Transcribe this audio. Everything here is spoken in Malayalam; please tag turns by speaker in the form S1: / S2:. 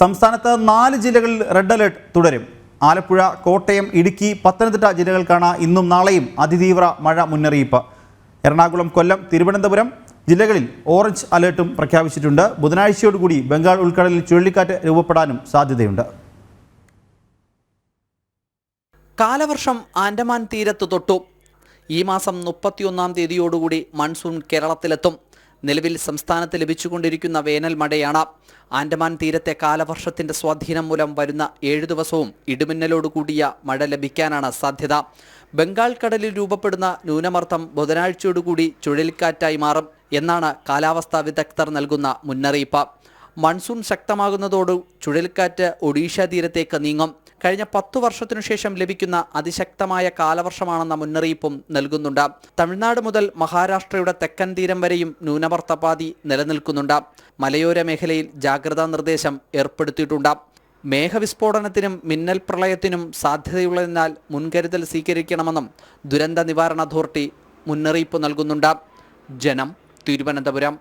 S1: സംസ്ഥാനത്ത് നാല് ജില്ലകളിൽ റെഡ് അലേർട്ട് തുടരും. ആലപ്പുഴ കോട്ടയം ഇടുക്കി പത്തനംതിട്ട ജില്ലകൾക്കാണ് ഇന്നും നാളെയും അതിതീവ്ര മഴ മുന്നറിയിപ്പ്. എറണാകുളം കൊല്ലം തിരുവനന്തപുരം ജില്ലകളിൽ ഓറഞ്ച് അലേർട്ടും പ്രഖ്യാപിച്ചിട്ടുണ്ട്. ബുധനാഴ്ചയോടുകൂടി ബംഗാൾ ഉൾക്കടലിൽ ചുഴലിക്കാറ്റ് രൂപപ്പെടാനും സാധ്യതയുണ്ട്.
S2: കാലവർഷം ആൻഡമാൻ തീരത്ത് തൊട്ടു. ഈ മാസം മുപ്പത്തിയൊന്നാം തീയതിയോടുകൂടി മൺസൂൺ കേരളത്തിലെത്തും. നിലവിൽ സംസ്ഥാനത്ത് ലഭിച്ചുകൊണ്ടിരിക്കുന്ന വേനൽ മഴയാണ്. ആൻഡമാൻ തീരത്തെ കാലവർഷത്തിന്റെ സ്വാധീനം മൂലം വരുന്ന ഏഴു ദിവസവും ഇടിമിന്നലോട് കൂടിയ മഴ ലഭിക്കാനാണ് സാധ്യത. ബംഗാൾ കടലിൽ രൂപപ്പെടുന്ന ന്യൂനമർദ്ദം ബുധനാഴ്ചയോടുകൂടി ചുഴലിക്കാറ്റായി മാറും എന്നാണ് കാലാവസ്ഥാ വിദഗ്ധർ നൽകുന്ന മുന്നറിയിപ്പ്. മൺസൂൺ ശക്തമാകുന്നതോട് ചുഴലിക്കാറ്റ് ഒഡീഷ തീരത്തേക്ക് നീങ്ങും. കഴിഞ്ഞ പത്തു വർഷത്തിനു ശേഷം ലഭിക്കുന്ന അതിശക്തമായ കാലവർഷമാണെന്ന മുന്നറിയിപ്പും നൽകുന്നുണ്ട്. തമിഴ്നാട് മുതൽ മഹാരാഷ്ട്രയുടെ തെക്കൻ തീരം വരെയും ന്യൂനമർദ്ദപാതി നിലനിൽക്കുന്നുണ്ട്. മലയോര മേഖലയിൽ ജാഗ്രതാ നിർദ്ദേശം ഏർപ്പെടുത്തിയിട്ടുണ്ട്. മേഘവിസ്ഫോടനത്തിനും മിന്നൽ പ്രളയത്തിനും സാധ്യതയുള്ളതിനാൽ മുൻകരുതൽ സ്വീകരിക്കണമെന്നും ദുരന്ത നിവാരണ അതോറിറ്റി മുന്നറിയിപ്പ് നൽകുന്നുണ്ട്. ജനം തിരുവനന്തപുരം.